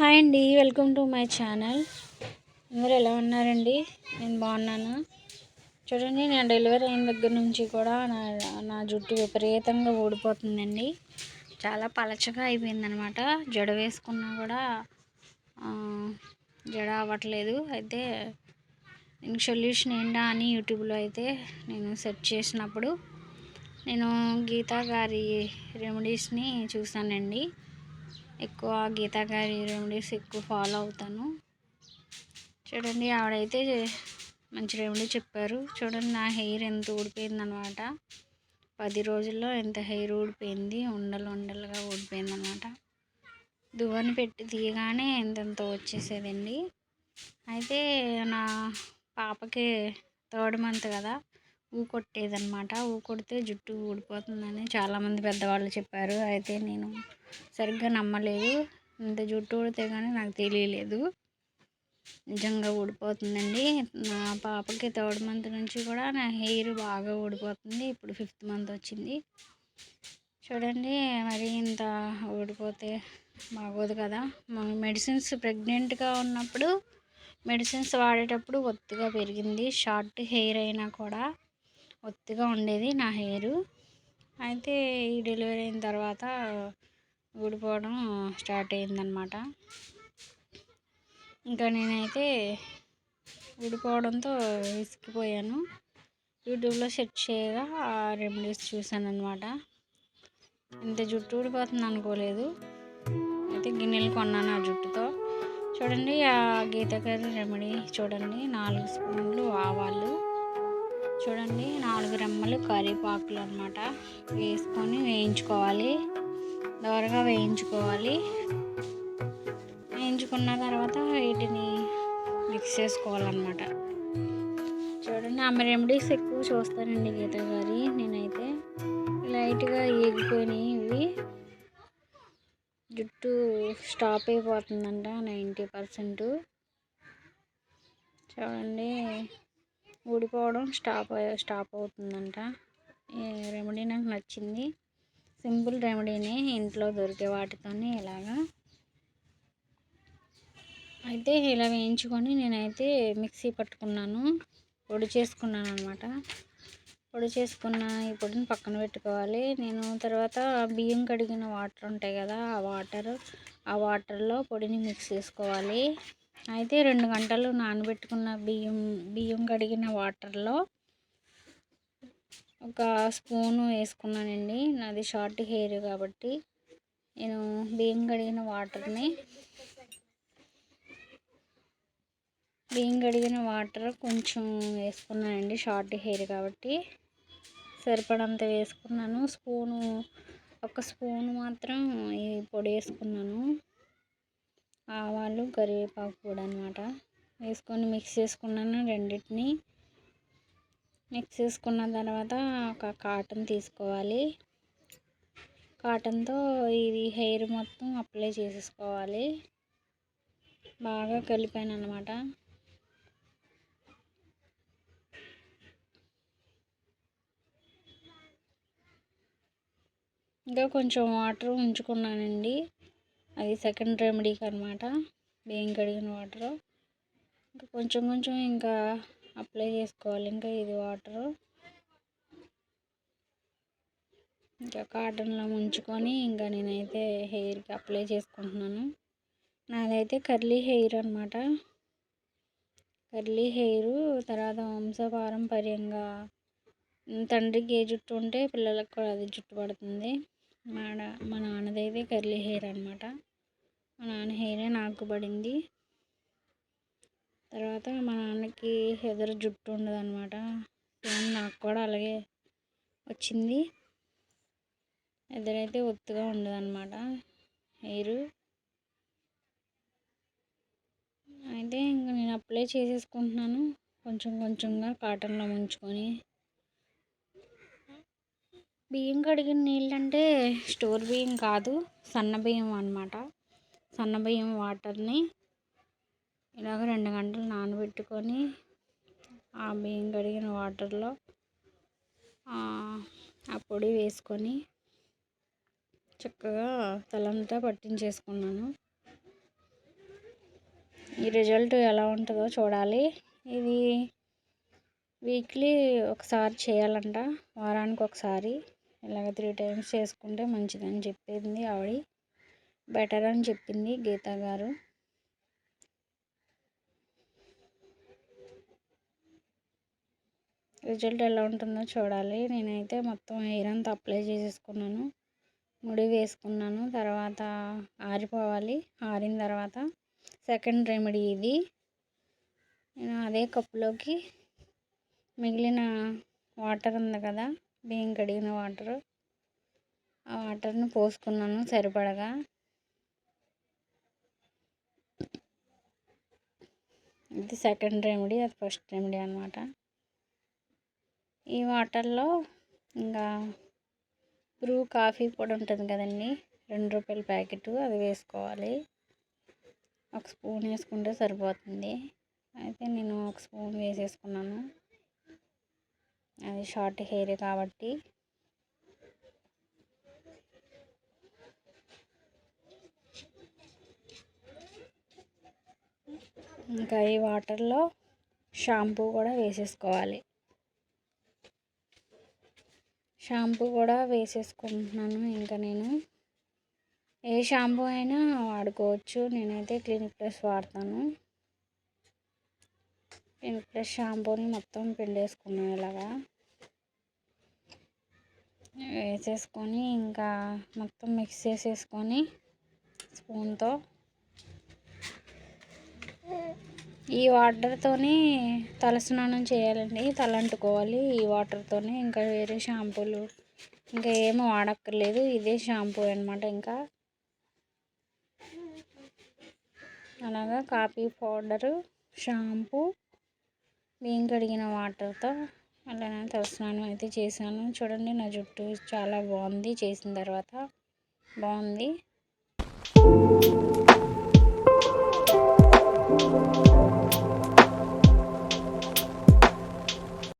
Hi అండి welcome to my channel. అందరూ ఎలా ఉన్నారండి? నేను బాగున్నాను? చూడండి నేను డెలివరీ అయిన దగ్గర నుంచి కూడా నా నా జుట్టు విపరీతంగా ఊడిపోతుందండి. చాలా పలచగా అయిపోయిందనమాట. జడ వేసుకున్నా కూడా జడ అవ్వట్లేదు. అయితే దీనికి సొల్యూషన్ ఏంటా అని యూట్యూబ్లో అయితే నేను సెర్చ్ చేసినప్పుడు నేను గీతా గారి రెమెడీస్ని చూసానండి. ఎక్కువ గీతా గారి రెమెడీస్ ఎక్కువ ఫాలో అవుతాను. చూడండి ఆవిడైతే మంచి రెమెడీ చెప్పారు. చూడండి నా హెయిర్ ఎంత ఊడిపోయింది అనమాట పది రోజుల్లో ఎంత హెయిర్ ఊడిపోయింది. ఉండలు ఉండలుగా ఊడిపోయింది అనమాట దువ్వని పెట్టి తీయగానే ఎంతెంత వచ్చేసేదండి. అయితే నా పాపకి థర్డ్ మంత్ కదా ఊ కొట్టేదన్నమాట. ఊ కొడితే జుట్టు ఊడిపోతుందని చాలామంది పెద్దవాళ్ళు చెప్పారు. అయితే నేను సరిగ్గా నమ్మలేదు. ఇంత జుట్టు ఊడితే కానీ నాకు తెలియలేదు. నిజంగా ఊడిపోతుందండి. నా పాపకి థర్డ్ మంత్ నుంచి కూడా నా హెయిర్ బాగా ఊడిపోతుంది. ఇప్పుడు ఫిఫ్త్ మంత్ వచ్చింది. చూడండి మరి ఇంత ఊడిపోతే బాగోదు కదా. మెడిసిన్స్ ప్రెగ్నెంట్గా ఉన్నప్పుడు మెడిసిన్స్ వాడేటప్పుడు ఒత్తుగా పెరిగింది. షార్ట్ హెయిర్ అయినా కూడా ఒత్తుగా ఉండేది నా హెయిర్. అయితే ఈ డెలివరీ అయిన తర్వాత ఊడిపోవడం స్టార్ట్ అయిందనమాట ఇంకా నేనైతే ఊడిపోవడంతో విసిగిపోయాను. యూట్యూబ్లో సెర్చ్ చేయగా ఆ రెమెడీస్ చూశాను అనమాట ఇంత జుట్టు ఊడిపోతుంది అనుకోలేదు. అయితే గిన్నెలు కొన్నాను ఆ జుట్టుతో. చూడండి ఆ గీతకర్రి రెమెడీ చూడండి. నాలుగు స్పూన్లు ఆవాలు. చూడండి నాలుగు రెమ్మలు కరివేపాకులు అనమాట వేసుకొని వేయించుకోవాలి. దోరగా వేయించుకోవాలి. వేయించుకున్న తర్వాత వీటిని మిక్స్ చేసుకోవాలన్నమాట. చూడండి ఆమె రెమెడీస్ ఎక్కువ చూస్తానండి గీత గారి. నేనైతే లైట్గా ఏగిపోయినాయి ఇవి. జుట్టు స్టాప్ అయిపోతుందంట నైంటీ పర్సెంట్. చూడండి ఊడిపోవడం స్టాప్ స్టాప్ అవుతుందంట. ఈ రెమెడీ నాకు నచ్చింది. సింపుల్ రెమెడీని ఇంట్లో దొరికే వాటితోనే ఇలాగా. అయితే ఇలా వేయించుకొని నేనైతే మిక్సీ పట్టుకున్నాను. పొడి చేసుకున్నాను అనమాట పొడి చేసుకున్న ఈ పొడిని పక్కన పెట్టుకోవాలి. నేను తర్వాత బియ్యం కడిగిన వాటర్ ఉంటాయి కదా ఆ వాటర్ ఆ వాటర్లో పొడిని మిక్స్ చేసుకోవాలి. అయితే రెండు గంటలు నానబెట్టుకున్న బియ్యం బియ్యం కడిగిన వాటర్లో ఒక స్పూను వేసుకున్నానండి. నాది షార్ట్ హెయిర్ కాబట్టి నేను బియ్యం కడిగిన వాటర్ని బియ్యం కడిగిన వాటర్ కొంచెం వేసుకున్నానండి షార్ట్ హెయిర్ కాబట్టి. సరిపడంత వేసుకున్నాను. స్పూను ఒక స్పూన్ మాత్రం ఈ పొడి వేసుకున్నాను. ఆవాలు కరివేపాకు కూడా అనమాట వేసుకొని మిక్స్ చేసుకున్నాను రెండింటిని. మిక్స్ చేసుకున్న తర్వాత ఒక కాటన్ తీసుకోవాలి. కాటన్తో ఇది హెయిర్ మొత్తం అప్లై చేసేసుకోవాలి. బాగా కలిపాను అనమాట ఇంకా కొంచెం వాటర్ ఉంచుకున్నానండి. అది సెకండ్ రెమెడీకి అనమాట బియ్యం కడిగిన వాటర్. ఇంకా కొంచెం కొంచెం ఇంకా అప్లై చేసుకోవాలి. ఇంకా ఇది వాటర్. ఇంకా కాటన్లో ముంచుకొని ఇంకా నేనైతే హెయిర్కి అప్లై చేసుకుంటున్నాను. నాదైతే కర్లీ హెయిర్ అనమాట కర్లీ హెయిర్ తర్వాత వంశపారంపర్యంగా తండ్రికి ఏ జుట్టు ఉంటే పిల్లలకు కూడా అది జుట్టు పడుతుంది. మా మా నాన్నదైతే కర్లీ హెయిర్ అనమాట మా నాన్న హెయిరే నాకు పడింది. తర్వాత మా నాన్నకి ఎదురు జుట్టు ఉండదనమాట సేమ్ నాకు కూడా అలాగే వచ్చింది. ఎదురైతే ఒత్తుగా ఉండదనమాట హెయిర్ అయితే ఇంకా నేను అప్లై చేసేసుకుంటున్నాను. కొంచెం కొంచెంగా కాటన్లో ముంచుకొని. బియ్యం కడిగిన నీళ్ళు అంటే స్టోర్ బియ్యం కాదు సన్న బియ్యం అనమాట సన్న బియ్యం వాటర్ని ఇలాగ రెండు గంటలు నానబెట్టుకొని ఆ బియ్యం కడిగిన వాటర్లో ఆ పొడి వేసుకొని చక్కగా తలంతా పట్టించేసుకున్నాను. ఈ రిజల్ట్ ఎలా ఉంటుందో చూడాలి. ఇది వీక్లీ ఒకసారి చేయాలంట వారానికి ఒకసారి. ఇలాగ త్రీ టైమ్స్ చేసుకుంటే మంచిదని చెప్పింది ఆవిడ. బెటర్ అని చెప్పింది గీత గారు. రిజల్ట్ ఎలా ఉంటుందో చూడాలి. నేనైతే మొత్తం హెయిర్ అంతా అప్లై చేసేసుకున్నాను. ముడి వేసుకున్నాను. తర్వాత ఆరిపోవాలి. ఆరిన తర్వాత సెకండ్ రెమెడీ ఇది. నేను అదే కప్పులోకి మిగిలిన వాటర్ ఉంది కదా బియ్యం కడిగిన వాటర్. ఆ వాటర్ని పోసుకున్నాను సరిపడగా. ఇది సెకండ్ రెమెడీ అది ఫస్ట్ రెమెడీ అనమాట ఈ వాటర్లో ఇంకా బ్రూ కాఫీ పొడి ఉంటుంది కదండి. రెండు రూపాయల ప్యాకెట్ అది వేసుకోవాలి. ఒక స్పూన్ వేసుకుంటే సరిపోతుంది. అయితే నేను ఒక స్పూన్ వేసేసుకున్నాను. అది షార్ట్ హెయిర్ కాబట్టి. ఇంకా ఈ వాటర్లో షాంపూ కూడా వేసేసుకోవాలి. షాంపూ కూడా వేసేసుకుంటున్నాను. ఇంకా నేను ఏ షాంపూ అయినా వాడుకోవచ్చు. నేనైతే క్లినిక్ ప్లస్ వాడతాను. క్లినిక్ ప్లస్ షాంపూని మొత్తం పిండేసుకున్నాను ఇలాగా. వేసేసుకొని ఇంకా మొత్తం మిక్స్ చేసేసుకొని స్పూన్తో ఈ వాటర్తోని తలస్నానం చేయాలండి. తల అంటుకోవాలి ఈ వాటర్తోనే ఇంకా వేరే షాంపూలు. ఇంకా ఏమి వాడక్కర్లేదు. ఇదే షాంపూ అనమాట ఇంకా. అలాగా కాఫీ పౌడరు షాంపూ బియ్యం కడిగిన వాటర్తో అలానే తలస్నానం అయితే చేశాను. చూడండి నా జుట్టు చాలా బాగుంది. చేసిన తర్వాత బాగుంది.